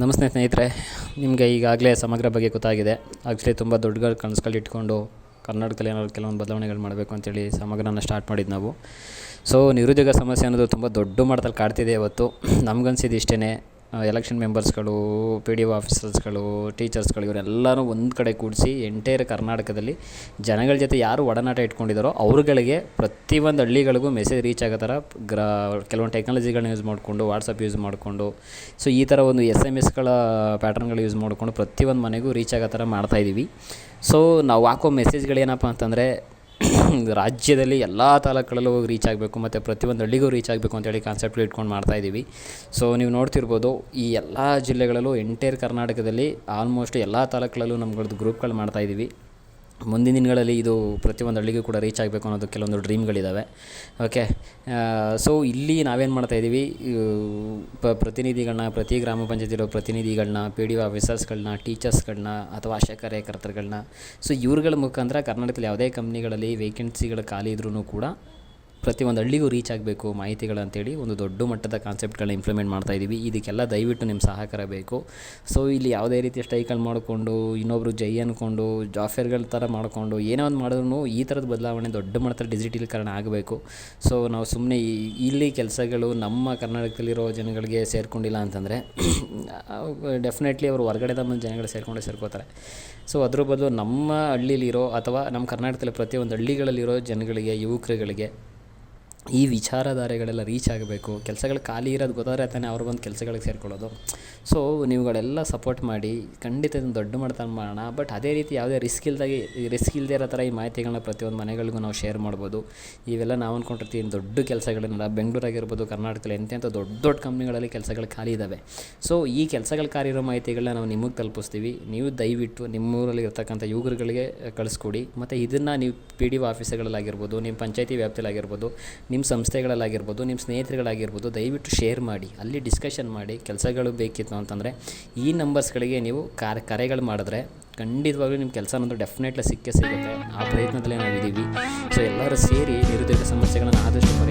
ನಮಸ್ತೆ ಸ್ನೇಹಿತರೆ, ನಿಮಗೆ ಈಗಾಗಲೇ ಸಮಗ್ರ ಬಗ್ಗೆ ಗೊತ್ತಾಗಿದೆ. ಆ್ಯಕ್ಚುಲಿ ತುಂಬ ದೊಡ್ಡ ಕನಸುಗಳು ಇಟ್ಕೊಂಡು ಕರ್ನಾಟಕದಲ್ಲಿ ಏನಾದ್ರು ಕೆಲವೊಂದು ಬದಲಾವಣೆಗಳು ಮಾಡಬೇಕು ಅಂತೇಳಿ ಸಮಗ್ರನ ಸ್ಟಾರ್ಟ್ ಮಾಡಿದ್ದು ನಾವು. ಸೊ ನಿರುದ್ಯೋಗ ಸಮಸ್ಯೆ ಅನ್ನೋದು ತುಂಬ ದೊಡ್ಡ ಮಟ್ಟದಲ್ಲಿ ಕಾಡ್ತಿದೆ ಇವತ್ತು. ನಮ್ಗನ್ಸಿದ್ದು ಇಷ್ಟೇ ಎಲೆಕ್ಷನ್ ಮೆಂಬರ್ಸ್ಗಳು ಪಿ ಡಿ ಒ ಆಫೀಸರ್ಸ್ಗಳು ಟೀಚರ್ಸ್ಗಳು ಇವರೆಲ್ಲರೂ ಒಂದು ಕಡೆ ಕೂಡಿಸಿ ಎಂಟೈರ್ ಕರ್ನಾಟಕದಲ್ಲಿ ಜನಗಳ ಜೊತೆ ಯಾರು ಒಡನಾಟ ಇಟ್ಕೊಂಡಿದ್ದಾರೋ ಅವ್ರುಗಳಿಗೆ ಪ್ರತಿಯೊಂದು ಹಳ್ಳಿಗಳಿಗೂ ಮೆಸೇಜ್ ರೀಚ್ ಆಗೋ ಥರ ಗ್ರಾ, ಕೆಲವೊಂದು ಟೆಕ್ನಾಲಜಿಗಳನ್ನ ಯೂಸ್ ಮಾಡಿಕೊಂಡು ವಾಟ್ಸಪ್ ಯೂಸ್ ಮಾಡಿಕೊಂಡು ಸೊ ಈ ಥರ ಒಂದು ಎಸ್ ಎಂ ಎಸ್ಗಳ ಪ್ಯಾಟರ್ನ್ಗಳು ಯೂಸ್ ಮಾಡಿಕೊಂಡು ಪ್ರತಿಯೊಂದು ಮನೆಗೂ ರೀಚ್ ಆಗೋ ಥರ ಮಾಡ್ತಾಯಿದ್ದೀವಿ ಸೊ ನಾವು ಹಾಕೋ ಮೆಸೇಜ್ಗಳೇನಪ್ಪ ಅಂತಂದರೆ ರಾಜ್ಯದಲ್ಲಿ ಎಲ್ಲ ತಾಲೂಕುಗಳಲ್ಲೂ ಹೋಗಿ ರೀಚ್ ಆಗಬೇಕು, ಮತ್ತು ಪ್ರತಿಯೊಂದು ಹಳ್ಳಿಗೂ ರೀಚ್ ಆಗಬೇಕು ಅಂತೇಳಿ ಕಾನ್ಸೆಪ್ಟ್ ಇಟ್ಕೊಂಡು ಮಾಡ್ತಾ ಇದ್ದೀವಿ ಸೊ ನೀವು ನೋಡ್ತಿರ್ಬೋದು, ಈ ಎಲ್ಲ ಜಿಲ್ಲೆಗಳಲ್ಲೂ ಎಂಟೈರ್ ಕರ್ನಾಟಕದಲ್ಲಿ ಆಲ್ಮೋಸ್ಟ್ ಎಲ್ಲ ತಾಲೂಕುಗಳಲ್ಲೂ ನಮ್ಗಳದ್ದು ಗ್ರೂಪ್ಗಳು ಮಾಡ್ತಾಯಿದ್ದೀವಿ ಮುಂದಿನ ದಿನಗಳಲ್ಲಿ ಇದು ಪ್ರತಿಯೊಂದು ಹಳ್ಳಿಗೂ ಕೂಡ ರೀಚ್ ಆಗಬೇಕು ಅನ್ನೋದು ಕೆಲವೊಂದು ಡ್ರೀಮ್ಗಳಿದ್ದಾವೆ ಓಕೆ ಸೊ ಇಲ್ಲಿ ನಾವೇನು ಮಾಡ್ತಾಯಿದ್ದೀವಿ ಪ ಪ್ರತಿನಿಧಿಗಳನ್ನ ಪ್ರತಿ ಗ್ರಾಮ ಪಂಚಾಯತಿರೋ ಪ್ರತಿನಿಧಿಗಳನ್ನ ಪಿ ಡಿ ಒ ಆಫೀಸರ್ಸ್ಗಳನ್ನ ಟೀಚರ್ಸ್ಗಳನ್ನ ಅಥವಾ ಆಶಾ ಕಾರ್ಯಕರ್ತರುಗಳನ್ನ ಸೊ ಇವ್ರುಗಳ ಮುಖಾಂತರ ಕರ್ನಾಟಕದಲ್ಲಿ ಯಾವುದೇ ಕಂಪ್ನಿಗಳಲ್ಲಿ ವೇಕೆನ್ಸಿಗಳು ಖಾಲಿ ಇದ್ರೂ ಕೂಡ ಪ್ರತಿಯೊಂದು ಹಳ್ಳಿಗೂ ರೀಚ್ ಆಗಬೇಕು ಮಾಹಿತಿಗಳು ಅಂತೇಳಿ ಒಂದು ದೊಡ್ಡ ಮಟ್ಟದ ಕಾನ್ಸೆಪ್ಟ್ಗಳನ್ನ ಇಂಪ್ಲಿಮೆಂಟ್ ಮಾಡ್ತಾ ಇದ್ದೀವಿ ಇದಕ್ಕೆಲ್ಲ ದಯವಿಟ್ಟು ನಿಮ್ಮ ಸಹಕಾರ ಬೇಕು. ಸೊ ಇಲ್ಲಿ ಯಾವುದೇ ರೀತಿ ಸ್ಟೈಕಲ್ ಮಾಡಿಕೊಂಡು, ಇನ್ನೊಬ್ರು ಜೈ ಅಂದ್ಕೊಂಡು ಜಾಫೇರ್ಗಳ ಥರ ಮಾಡಿಕೊಂಡು, ಏನೋ ಒಂದು ಮಾಡಿದ್ರು ಈ ಥರದ ಬದಲಾವಣೆ ದೊಡ್ಡ ಮಟ್ಟದ ಡಿಜಿಟಲೀಕರಣ ಆಗಬೇಕು. ಸೊ ನಾವು ಸುಮ್ಮನೆ ಇಲ್ಲಿ ಕೆಲಸಗಳು ನಮ್ಮ ಕರ್ನಾಟಕದಲ್ಲಿರೋ ಜನಗಳಿಗೆ ಸೇರ್ಕೊಂಡಿಲ್ಲ ಅಂತಂದರೆ ಡೆಫಿನೆಟ್ಲಿ ಅವರು ಹೊರಗಡೆ ಬಂದು ಜನಗಳು ಸೇರ್ಕೊಂಡೇ ಸೇರ್ಕೋತಾರೆ. ಸೊ ಅದ್ರ ಬದಲು ನಮ್ಮ ಹಳ್ಳಿಲಿರೋ ಅಥವಾ ನಮ್ಮ ಕರ್ನಾಟಕದಲ್ಲಿ ಪ್ರತಿಯೊಂದು ಹಳ್ಳಿಗಳಲ್ಲಿರೋ ಜನಗಳಿಗೆ, ಯುವಕರುಗಳಿಗೆ ಈ ವಿಚಾರಧಾರೆಗಳೆಲ್ಲ ರೀಚ್ ಆಗಬೇಕು. ಕೆಲಸಗಳು ಖಾಲಿ ಇರೋದು ಗೊತ್ತಾದರೆ ತಾನೇ ಅವ್ರು ಕೆಲಸಗಳಿಗೆ ಸೇರ್ಕೊಳ್ಳೋದು. ಸೊ ನೀವುಗಳೆಲ್ಲ ಸಪೋರ್ಟ್ ಮಾಡಿ, ಖಂಡಿತ ಇದನ್ನು ದೊಡ್ಡ ಮಾಡ್ತಾನ ಮಾಡೋಣ. ಬಟ್ ಅದೇ ರೀತಿ ಯಾವುದೇ ರಿಸ್ಕ್ ಇಲ್ದಾಗೆ ರಿಸ್ಕ್ ಇಲ್ಲದೆ ಇರೋ ಥರ ಈ ಮಾಹಿತಿಗಳನ್ನ ಪ್ರತಿಯೊಂದು ಮನೆಗಳಿಗೂ ನಾವು ಶೇರ್ ಮಾಡ್ಬೋದು. ಇವೆಲ್ಲ ನಾವು ಅಂದ್ಕೊಂಡಿರ್ತೀವಿ ದೊಡ್ಡ ಕೆಲಸಗಳನ್ನೆಲ್ಲ ಬೆಂಗಳೂರಾಗಿರ್ಬೋದು ಕರ್ನಾಟಕದಲ್ಲಿ ಎಂತೆಂಥ ದೊಡ್ಡ ದೊಡ್ಡ ಕಂಪ್ನಿಗಳಲ್ಲಿ ಕೆಲಸಗಳು ಖಾಲಿ ಇದ್ದಾವೆ ಸೊ ಈ ಕೆಲಸಗಳು ಖಾಲಿ ಇರೋ ಮಾಹಿತಿಗಳನ್ನ ನಾವು ನಿಮಗೆ ತಲುಪಿಸ್ತೀವಿ. ನೀವು ದಯವಿಟ್ಟು ನಿಮ್ಮೂರಲ್ಲಿ ಇರ್ತಕ್ಕಂಥ ಯುವಕರುಗಳಿಗೆ ಕಳಿಸ್ಕೊಡಿ. ಮತ್ತು ಇದನ್ನು ನೀವು ಪಿ ಡಿ ಒ ಆಫೀಸ್ಗಳಲ್ಲಾಗಿರ್ಬೋದು ನಿಮ್ಮ ಪಂಚಾಯತಿ ವ್ಯಾಪ್ತಿಯಲ್ಲಾಗಿರ್ಬೋದು ನಿಮ್ಮ ಸಂಸ್ಥೆಗಳಲ್ಲಾಗಿರ್ಬೋದು ನಿಮ್ಮ ಸ್ನೇಹಿತರುಗಳಾಗಿರ್ಬೋದು, ದಯವಿಟ್ಟು ಶೇರ್ ಮಾಡಿ. ಅಲ್ಲಿ ಡಿಸ್ಕಷನ್ ಮಾಡಿ, ಕೆಲಸಗಳು ಬೇಕಿತ್ತು ಅಂತಂದರೆ, ಈ ನಂಬರ್ಸ್ಗಳಿಗೆ ನೀವು ಕಾರ್, ಕರೆಗಳು ಮಾಡಿದ್ರೆ ಖಂಡಿತವಾಗ್ಲೂ ನಿಮ್ಮ ಕೆಲಸ ಅನ್ನೋದು ಡೆಫಿನೆಟ್ಲಿ ಸಿಕ್ಕೇ ಸಿಗುತ್ತೆ. ಆ ಪ್ರಯತ್ನದಲ್ಲೇ ನಾವಿದ್ದೀವಿ. ಸೊ ಎಲ್ಲರೂ ಸೇರಿ ನಿರುದ್ಯೋಗ ಸಮಸ್ಯೆಗಳನ್ನು ಆದಷ್ಟು